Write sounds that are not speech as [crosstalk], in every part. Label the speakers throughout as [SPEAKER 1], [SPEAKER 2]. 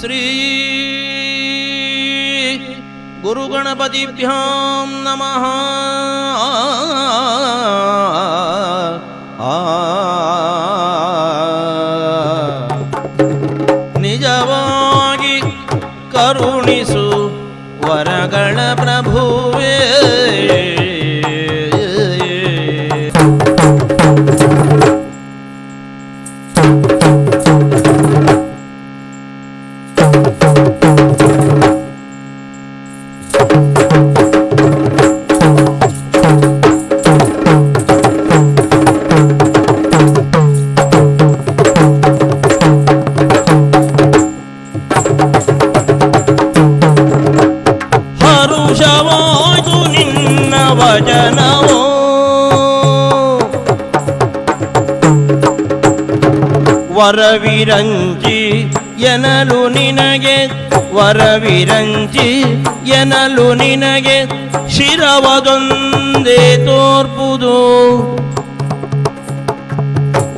[SPEAKER 1] ಶ್ರೀ ಗುರುಗಣಪತಿಭ್ಯಾಂ ನಮಃ. ನಿಜವಾಗಿ ಕರುಣಿಸು ವರಗಳ ಪ್ರಭುವೇ. ನಿನ್ನ ವರವಿರಂಚಿ ಎನಲು ನಿನಗೆ ವರವಿರಂಜಿ ಎನಲು ನಿನಗೆ ಶಿರವದೊಂದೇ ತೋರ್ಪುದು.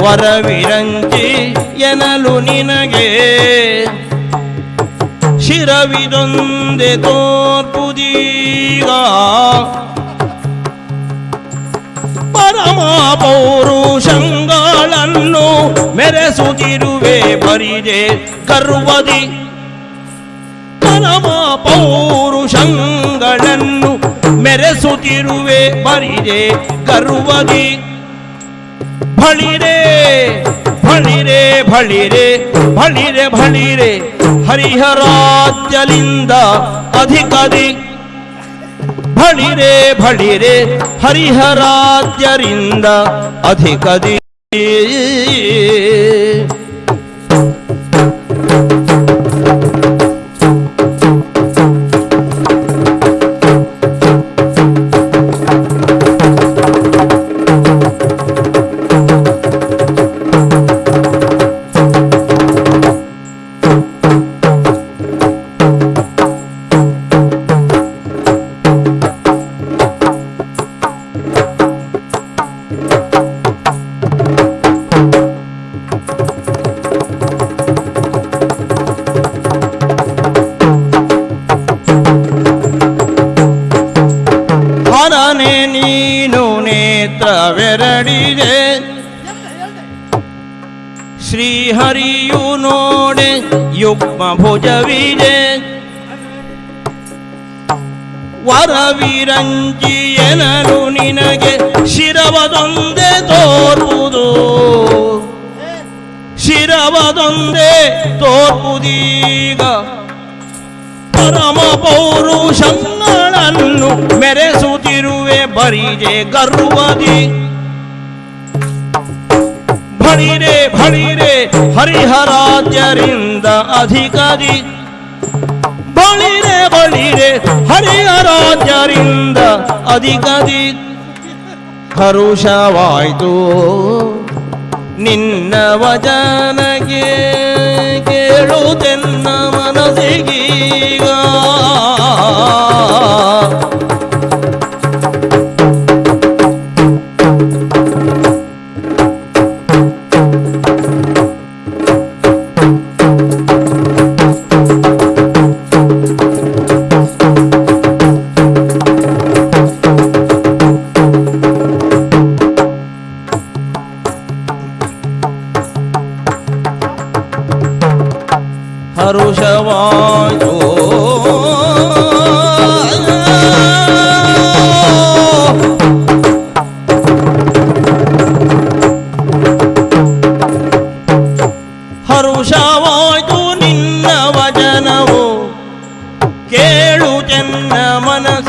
[SPEAKER 1] ವರವಿರಂಜಿ ಎನಲು ನಿನಗೆ ಶಿರವಿದೊಂದೆ ತೋರ್ಪುದೀಗ. ಪರಮ ಪೌರುಷಂಗಳನ್ನು ಮೆರೆಸುತ್ತಿರುವೆ ಬರಿದೆ ಕರ್ವದಿ. ಪರಮ ಪೌರುಷಂಗಳನ್ನು ಮೆರೆಸುತ್ತಿರುವೆ ಬರಿದೆ ಗರ್ವದಿ ಬಳಿರೆ रे ಬಳಿರೆ ಬಳಿರೆ ಬಳಿರೆ. ಹರಿಹರಾಜ್ಯಲಿಂದ ಅಧಿಕದಿ. ಬಳಿರೆ रे ಹರಿಹರಾಜ್ಯರಿಂದ ಅಧಿಕದಿ. ಹರನೆ ಶ್ರೀಹರಿಯು ನೋಡೆ, ಯುಗ್ಮ ಭುಜವಿದೆ. ವರವಿರಂಜಿ ಎನಲು ನಿನಗೆ ಶಿರವದೊಂದೆ ತೋರ್ಪುದು ಶಿರವದೊಂದೆ ತೋರ್ಪುದೀಗ ಪರಮ ಪೌರುಷಗಳನ್ನು ಮೆರೆಸುತ್ತಿರುವೆ ಬರಿದೆ ಗರ್ವದಿ. ಬಳಿರೆ ಭಣಿರೆ ಹರಿಹರಾಜ್ಯರಿಂದ ಅಧಿಕಾರಿ. ಬಳಿರೆ ಬಳಿರೆ ಹರಿಹರಾಜ್ಯರಿಂದ ಅಧಿಕಾರಿ. ಹರುಷವಾಯ್ತು ನಿನ್ನ ವಚನಗೆ ಕೇಳುತ್ತೆನ್ನ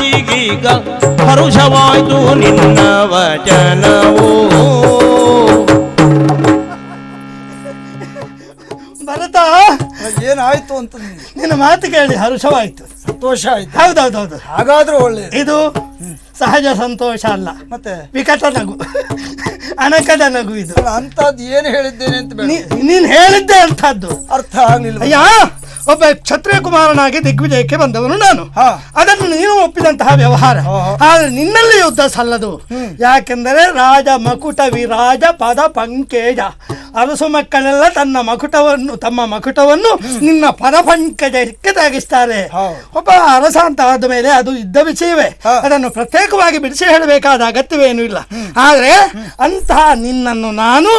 [SPEAKER 1] ಮನಸ್ಸಿಗೀಗ ಹರುಷವಾಯ್ತು ನಿನ್ನ ವಚನವು.
[SPEAKER 2] ಭರತ!
[SPEAKER 3] ಏನಾಯ್ತು ಅಂತ?
[SPEAKER 2] ನಿನ್ನ ಮಾತು ಕೇಳಿ ಹರುಷವಾಯ್ತು.
[SPEAKER 3] ಸಂತೋಷ ಆಯ್ತು.
[SPEAKER 2] ಹೌದೌದೌದು.
[SPEAKER 3] ಹಾಗಾದ್ರೂ ಒಳ್ಳೆ
[SPEAKER 2] ಇದು ಸಹಜ ಸಂತೋಷ ಅಲ್ಲ.
[SPEAKER 3] ಮತ್ತೆ?
[SPEAKER 2] ವಿಕಟ ನಗು. ಅನಕದ ನಗು ಇದು.
[SPEAKER 3] ಅಂತದ್ದು ಏನು ಹೇಳಿದ್ದೇನೆ ಅಂತ
[SPEAKER 2] ನೀನ್ ಹೇಳಿದ್ದೆ ಅಂತದ್ದು
[SPEAKER 3] ಅರ್ಥ ಆಗ್ಲಿಲ್ಲ
[SPEAKER 2] ಅಯ್ಯ! ಒಬ್ಬ ಕ್ಷತ್ರಿಯ ಕುಮಾರನಾಗಿ ದಿಗ್ವಿಜಯಕ್ಕೆ ಬಂದವನು ನಾನು. ಅದನ್ನು ನೀನು ಒಪ್ಪಿದಂತಹ ವ್ಯವಹಾರ. ಆದ್ರೆ ನಿನ್ನಲ್ಲಿ ಯುದ್ಧ ಸಲ್ಲದು. ಯಾಕೆಂದರೆ ರಾಜ ಮಕುಟ ವಿರಾಜ ಪದ ಪಂಕೇಜ. ಅರಸು ಮಕ್ಕಳೆಲ್ಲ ತನ್ನ ಮಕುಟವನ್ನು ತಮ್ಮ ಮಕುಟವನ್ನು ನಿನ್ನ ಪರಪಂಕಜಕ್ಕೆ ತಾಗಿಸ್ತಾರೆ ಒಬ್ಬ ಅರಸ ಅಂತ ಆದ ಮೇಲೆ ಅದು ಇದ್ದ ವಿಷಯವೇ. ಅದನ್ನು ಪ್ರತ್ಯೇಕವಾಗಿ ಬಿಡಿಸಿ ಹೇಳಬೇಕಾದ ಅಗತ್ಯವೇನೂ ಇಲ್ಲ. ಆದರೆ ಅಂತಹ ನಿನ್ನನ್ನು ನಾನು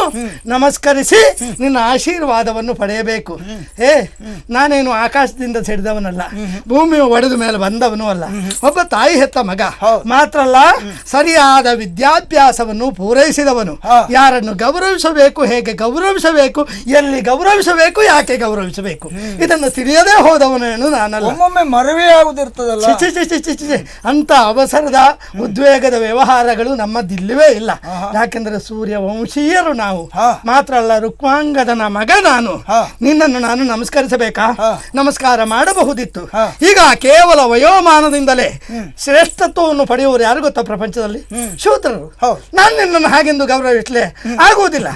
[SPEAKER 2] ನಮಸ್ಕರಿಸಿ ನಿನ್ನ ಆಶೀರ್ವಾದವನ್ನು ಪಡೆಯಬೇಕು. ಏ ನಾನೇನು ಆಕಾಶದಿಂದ ಸಿಡಿದವನಲ್ಲ ಭೂಮಿ ಒಡೆದ ಮೇಲೆ ಬಂದವನು ಅಲ್ಲ. ಒಬ್ಬ ತಾಯಿ ಹೆತ್ತ ಮಗ. ಮಾತ್ರ ಅಲ್ಲ ಸರಿಯಾದ ವಿದ್ಯಾಭ್ಯಾಸವನ್ನು ಪೂರೈಸಿದವನು. ಯಾರನ್ನು ಗೌರವಿಸಬೇಕು ಹೇಗೆ ಗೌರವಿಸಬೇಕು. ಎಲ್ಲಿ ಗೌರವಿಸಬೇಕು ಯಾಕೆ ಗೌರವಿಸಬೇಕು? ಇದನ್ನು ತಿಳಿಯದೇ ಹೋದವನೇನು ನಾನಲ್ಲ
[SPEAKER 3] ಒಮ್ಮೊಮ್ಮೆ ಮರವೇ ಆಗುದಿರ್ತದಲ್ಲ.
[SPEAKER 2] ಅಂತ ಅವಸರದ ಉದ್ವೇಗದ ವ್ಯವಹಾರಗಳು ನಮ್ಮದಿಲ್ಲವೇ ಇಲ್ಲ. ಯಾಕೆಂದ್ರೆ ಸೂರ್ಯ ವಂಶೀಯರು ನಾವು ಮಾತ್ರ ಅಲ್ಲ ರುಕ್ಮಾಂಗದನ ಮಗ ನಾನು. ನಿನ್ನನ್ನು ನಾನು ನಮಸ್ಕರಿಸಬೇಕಾ? ನಮಸ್ಕಾರ ಮಾಡಬಹುದಿತ್ತು. ಈಗ ಕೇವಲ ವಯೋಮಾನದಿಂದಲೇ ಶ್ರೇಷ್ಠತ್ವವನ್ನು ಪಡೆಯುವರು ಯಾರು ಗೊತ್ತಾ ಪ್ರಪಂಚದಲ್ಲಿ? ಶೂದ್ರರು. ನಾನು ನಿನ್ನನ್ನು ಹಾಗೆಂದು ಗೌರವಿಸಲೇ ಆಗುವುದಿಲ್ಲ.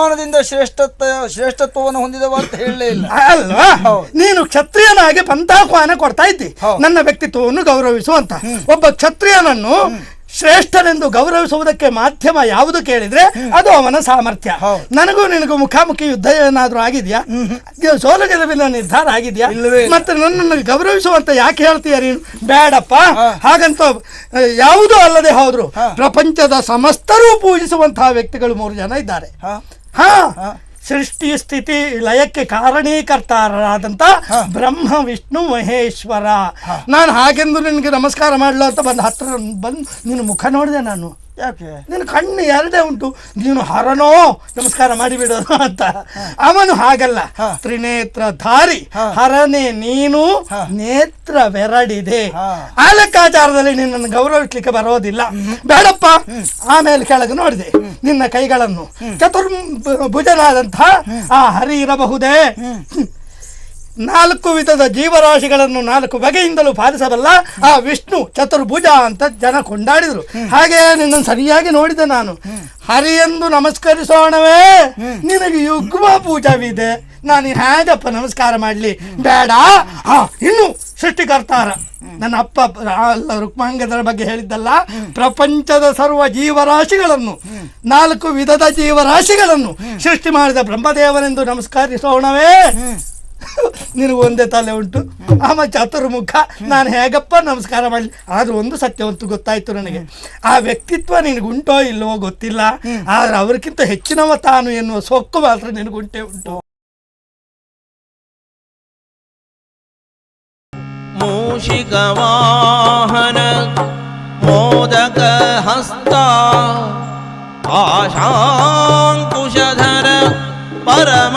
[SPEAKER 3] ನಾನು ವಯೋಮಾನದಿಂದ ಶ್ರೇಷ್ಠತ್ವ ಶ್ರೇಷ್ಠತ್ವವನ್ನು ಹೊಂದಿದವ ಅಂತ ಹೇಳಲೇ ಇಲ್ಲ.
[SPEAKER 2] ಅಲ್ವಾ. ನೀನು ಕ್ಷತ್ರಿಯನಾಗಿ ಪಂಥಾಹ್ವಾನ ಕೊಡ್ತಾ ಇದ್ದಿ. ನನ್ನ ವ್ಯಕ್ತಿತ್ವವನ್ನು ಗೌರವಿಸುವಂತ. ಒಬ್ಬ ಕ್ಷತ್ರಿಯನನ್ನು ಶ್ರೇಷ್ಠನೆಂದು ಗೌರವಿಸುವುದಕ್ಕೆ ಮಾಧ್ಯಮ ಯಾವುದು ಕೇಳಿದ್ರೆ ಅದು ಅವನ ಸಾಮರ್ಥ್ಯ. ನನಗೂ ನಿನಗೂ ಮುಖಾಮುಖಿ ಯುದ್ಧ ಏನಾದ್ರೂ ಆಗಿದ್ಯಾ? ಸೋಲು ಗೆಲುವಿನ ನಿರ್ಧಾರ ಆಗಿದ್ಯಾ. ಮತ್ತೆ ನನ್ನನ್ನು ಗೌರವಿಸುವಂತ ಯಾಕೆ ಹೇಳ್ತೀಯ ನೀನು? ಬೇಡಪ್ಪ. ಹಾಗಂತ ಯಾವುದೂ ಅಲ್ಲದೆ ಹೌದ್ರು. ಪ್ರಪಂಚದ ಸಮಸ್ತರೂ ಪೂಜಿಸುವಂತಹ ವ್ಯಕ್ತಿಗಳು ಮೂರು ಜನ ಇದ್ದಾರೆ.
[SPEAKER 3] ಹಾ?
[SPEAKER 2] ಸೃಷ್ಟಿ ಸ್ಥಿತಿ ಲಯಕ್ಕೆ ಕಾರಣೀಕರ್ತಾರರಾದಂತ ಬ್ರಹ್ಮ ವಿಷ್ಣು ಮಹೇಶ್ವರ. ನಾನು ಹಾಗೆಂದು ನಿನಗೆ ನಮಸ್ಕಾರ ಮಾಡಲು ಅಂತ ಬಂದು ಹತ್ರ ಬಂದು ನಿನ್ನ ಮುಖ ನೋಡಿದೆ ನಾನು.
[SPEAKER 3] ಯಾಕೆ?
[SPEAKER 2] ನಿನ್ನ ಕಣ್ಣು ಎರಡೇ ಉಂಟು. ನೀನು ಹರನೋ ನಮಸ್ಕಾರ ಮಾಡಿಬಿಡೋದು ಅಂತ. ಅವನು ಹಾಗಲ್ಲ. ತ್ರಿನೇತ್ರ
[SPEAKER 3] ಧಾರಿ
[SPEAKER 2] ಹರನೆ ನೀನು ನೇತ್ರ
[SPEAKER 3] ಬೆರಡಿದೆ.
[SPEAKER 2] ಆ ಲೆಕ್ಕಾಚಾರದಲ್ಲಿ ನಿನ್ನನ್ನು ಗೌರವಿಸ್ಲಿಕ್ಕೆ ಬರೋದಿಲ್ಲ. ಬೇಡಪ್ಪ. ಆಮೇಲೆ ಕೆಳಗೆ ನೋಡಿದೆ. ನಿನ್ನ ಕೈಗಳನ್ನು ಚತುರ್ ಭುಜನಾದಂತಹ ಆ ಹರಿ ಇರಬಹುದೇ? ನಾಲ್ಕು ವಿಧದ ಜೀವರಾಶಿಗಳನ್ನು ನಾಲ್ಕು ಬಗೆಯಿಂದಲೂ ಪಾಲಿಸಬಲ್ಲ ಆ ವಿಷ್ಣು ಚತುರ್ಭುಜ ಅಂತ ಜನ ಕೊಂಡಾಡಿದ್ರು. ಹಾಗೆ ನಿನ್ನನ್ನು ಸರಿಯಾಗಿ ನೋಡಿದೆ ನಾನು. ಹರಿಯೆಂದು ನಮಸ್ಕರಿಸೋಣವೇ. ನಿನಗೆ ಯುಗ್ಮ ಪೂಜವಿದೆ. ನಾನು ಹೇಗಪ್ಪ ನಮಸ್ಕಾರ ಮಾಡಲಿ. ಬೇಡ. ಹಾ ಇನ್ನು ಸೃಷ್ಟಿಕರ್ತಾರ. ನನ್ನ ಅಪ್ಪ ರುಕ್ಮಾಂಗದರ ಬಗ್ಗೆ ಹೇಳಿದ್ದಲ್ಲ. ಪ್ರಪಂಚದ ಸರ್ವ ಜೀವರಾಶಿಗಳನ್ನು ನಾಲ್ಕು ವಿಧದ ಜೀವರಾಶಿಗಳನ್ನು ಸೃಷ್ಟಿ ಮಾಡಿದ ಬ್ರಹ್ಮದೇವನೆಂದು ನಮಸ್ಕರಿಸೋಣವೇ. [laughs] ನಿನಗೆ ಒಂದೇ ತಲೆ ಉಂಟು. ಆಮ ಚತುರ್ಮುಖ, ನಾನು ಹೇಗಪ್ಪ ನಮಸ್ಕಾರ ಮಾಡಲಿ? ಆದ್ರೂ ಒಂದು ಸತ್ಯವಂತೂ ಗೊತ್ತಾಯ್ತು ನನಗೆ. ಆ ವ್ಯಕ್ತಿತ್ವ ನಿನಗುಂಟೋ ಇಲ್ಲವೋ ಗೊತ್ತಿಲ್ಲ. ಆದ್ರೆ ಅವರಿಗಿಂತ ಹೆಚ್ಚಿನವ ತಾನು ಎನ್ನುವ ಸೊಕ್ಕು ಮಾತ್ರ ನಿನಗುಂಟೆ ಉಂಟು.
[SPEAKER 1] ಮೂಷಿಕ ವಾಹನ, ಮೋದಕ ಹಸ್ತ, ಆಶಾಂಕುಶಧರ ಪರಮ